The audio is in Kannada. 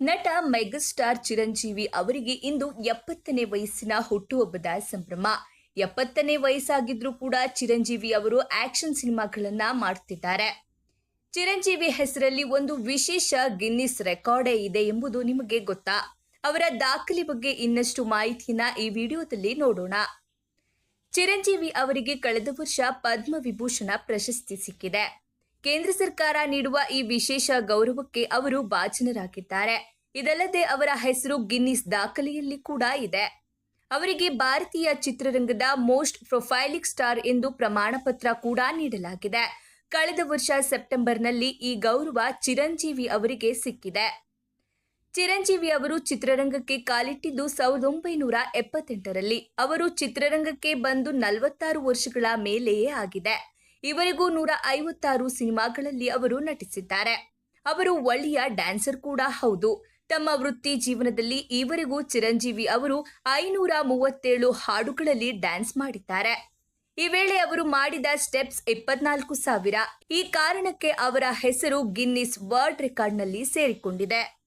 ನಟ ಮೆಗಾಸ್ಟಾರ್ ಚಿರಂಜೀವಿ ಅವರಿಗೆ ಇಂದು ಎಪ್ಪತ್ತನೇ ವಯಸ್ಸಿನ ಹುಟ್ಟುಹಬ್ಬದ ಸಂಭ್ರಮ. ಎಪ್ಪತ್ತನೇ ವಯಸ್ಸಾಗಿದ್ರೂ ಕೂಡ ಚಿರಂಜೀವಿ ಅವರು ಆಕ್ಷನ್ ಸಿನಿಮಾಗಳನ್ನ ಮಾಡ್ತಿದ್ದಾರೆ. ಚಿರಂಜೀವಿ ಹೆಸರಲ್ಲಿ ಒಂದು ವಿಶೇಷ ಗಿನ್ನಿಸ್ ರೆಕಾರ್ಡೇ ಇದೆ ಎಂಬುದು ನಿಮಗೆ ಗೊತ್ತಾ? ಅವರ ದಾಖಲೆ ಬಗ್ಗೆ ಇನ್ನಷ್ಟು ಮಾಹಿತಿಯನ್ನ ಈ ವಿಡಿಯೋದಲ್ಲಿ ನೋಡೋಣ. ಚಿರಂಜೀವಿ ಅವರಿಗೆ ಕಳೆದ ವರ್ಷ ಪದ್ಮ ವಿಭೂಷಣ ಪ್ರಶಸ್ತಿ ಸಿಕ್ಕಿದೆ. ಕೇಂದ್ರ ಸರ್ಕಾರ ನೀಡುವ ಈ ವಿಶೇಷ ಗೌರವಕ್ಕೆ ಅವರು ಭಾಜನರಾಗಿದ್ದಾರೆ. ಇದಲ್ಲದೆ ಅವರ ಹೆಸರು ಗಿನ್ನಿಸ್ ದಾಖಲೆಯಲ್ಲಿ ಕೂಡ ಇದೆ. ಅವರಿಗೆ ಭಾರತೀಯ ಚಿತ್ರರಂಗದ ಮೋಸ್ಟ್ ಪ್ರೊಫೈಲಿಕ್ ಸ್ಟಾರ್ ಎಂದು ಪ್ರಮಾಣ ಪತ್ರ ಕೂಡ ನೀಡಲಾಗಿದೆ. ಕಳೆದ ವರ್ಷ ಸೆಪ್ಟೆಂಬರ್ನಲ್ಲಿ ಈ ಗೌರವ ಚಿರಂಜೀವಿ ಅವರಿಗೆ ಸಿಕ್ಕಿದೆ. ಚಿರಂಜೀವಿ ಅವರು ಚಿತ್ರರಂಗಕ್ಕೆ ಕಾಲಿಟ್ಟಿದ್ದು ಸಾವಿರದ ಒಂಬೈನೂರ ಎಪ್ಪತ್ತೆಂಟರಲ್ಲಿ. ಅವರು ಚಿತ್ರರಂಗಕ್ಕೆ ಬಂದು ನಲವತ್ತಾರು ವರ್ಷಗಳ ಮೇಲೆಯೇ ಆಗಿದೆ. ಇವರಿಗೂ ನೂರ ಐವತ್ತಾರು ಸಿನಿಮಾಗಳಲ್ಲಿ ಅವರು ನಟಿಸಿದ್ದಾರೆ. ಅವರು ಒಳ್ಳೆಯ ಡ್ಯಾನ್ಸರ್ ಕೂಡ ಹೌದು. ತಮ್ಮ ವೃತ್ತಿ ಜೀವನದಲ್ಲಿ ಈವರೆಗೂ ಚಿರಂಜೀವಿ ಅವರು ಐನೂರ ಮೂವತ್ತೇಳು ಹಾಡುಗಳಲ್ಲಿ ಡ್ಯಾನ್ಸ್ ಮಾಡಿದ್ದಾರೆ. ಈ ವೇಳೆ ಅವರು ಮಾಡಿದ ಸ್ಟೆಪ್ಸ್ ಇಪ್ಪತ್ನಾಲ್ಕು ಸಾವಿರ. ಈ ಕಾರಣಕ್ಕೆ ಅವರ ಹೆಸರು ಗಿನ್ನಿಸ್ ವರ್ಲ್ಡ್ ರೆಕಾರ್ಡ್ನಲ್ಲಿ ಸೇರಿಕೊಂಡಿದೆ.